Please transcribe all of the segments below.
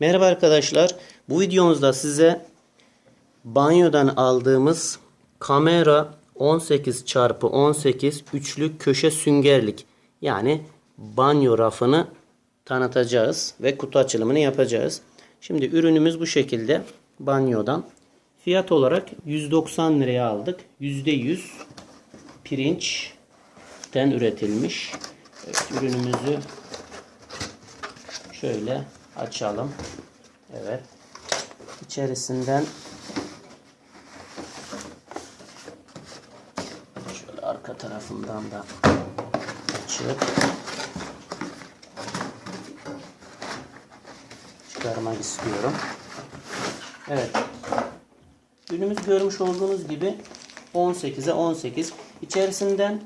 Merhaba arkadaşlar. Bu videomuzda size banyodan aldığımız kamera 18 x 18 üçlü köşe süngerlik yani banyo rafını tanıtacağız ve kutu açılımını yapacağız. Şimdi ürünümüz bu şekilde banyodan. Fiyat olarak 190 liraya aldık. %100 pirinçten üretilmiş. Evet, ürünümüzü Şöyle açalım. Evet. İçerisinden şöyle arka tarafından da açıp çıkarmak istiyorum. Evet. Ürünümüz görmüş olduğunuz gibi 18'e 18. İçerisinden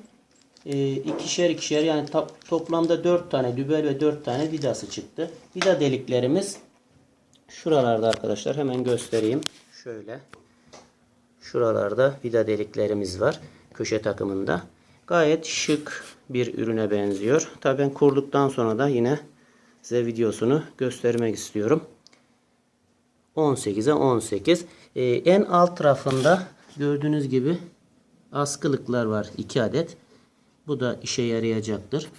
e, ikişer ikişer yani toplamda 4 tane dübel ve 4 tane vidası çıktı. Vida deliklerimiz şuralarda arkadaşlar hemen göstereyim. Şöyle. Şuralarda vida deliklerimiz var. Köşe takımında. Gayet şık bir ürüne benziyor. Tabii ben kurduktan sonra da yine size videosunu göstermek istiyorum. 18'e 18. Ee, en alt tarafında gördüğünüz gibi askılıklar var 2 adet. Bu da işe yarayacaktır.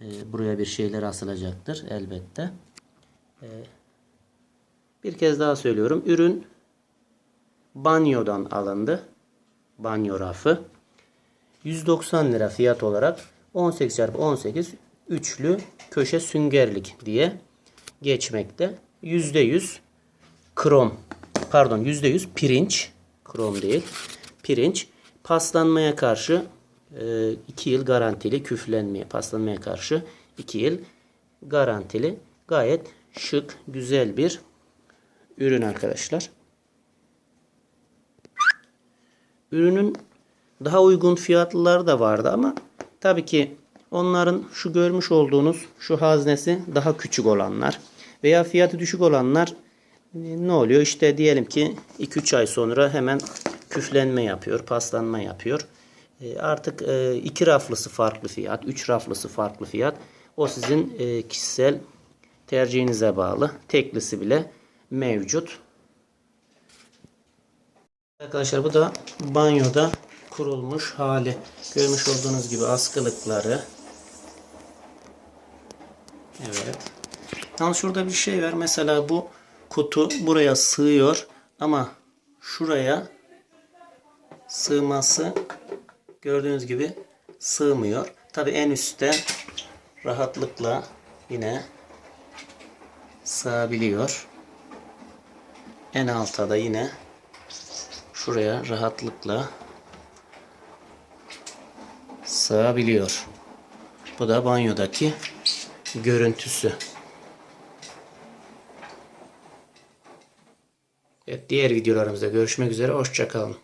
Ee, buraya bir şeyler asılacaktır elbette. Ee, bir kez daha söylüyorum. Ürün banyodan alındı. Banyo rafı. 190 lira fiyat olarak 18 x 18 üçlü köşe süngerlik diye geçmekte. %100 krom pardon %100 pirinç krom değil pirinç paslanmaya karşı 2 yıl garantili küflenmeye paslanmaya karşı 2 yıl garantili gayet şık güzel bir ürün arkadaşlar. Ürünün daha uygun fiyatlıları da vardı ama tabii ki onların şu görmüş olduğunuz şu haznesi daha küçük olanlar veya fiyatı düşük olanlar ne oluyor? İşte diyelim ki 2-3 ay sonra hemen küflenme yapıyor, paslanma yapıyor. E, artık e, iki raflısı farklı fiyat, üç raflısı farklı fiyat. O sizin e, kişisel tercihinize bağlı. Teklisi bile mevcut. Arkadaşlar bu da banyoda kurulmuş hali. Görmüş olduğunuz gibi askılıkları. Evet. Yalnız şurada bir şey var. Mesela bu kutu buraya sığıyor ama şuraya sığması gördüğünüz gibi sığmıyor. Tabi en üstte rahatlıkla yine sığabiliyor. En alta da yine şuraya rahatlıkla sığabiliyor. Bu da banyodaki görüntüsü. Evet, diğer videolarımızda görüşmek üzere. Hoşçakalın.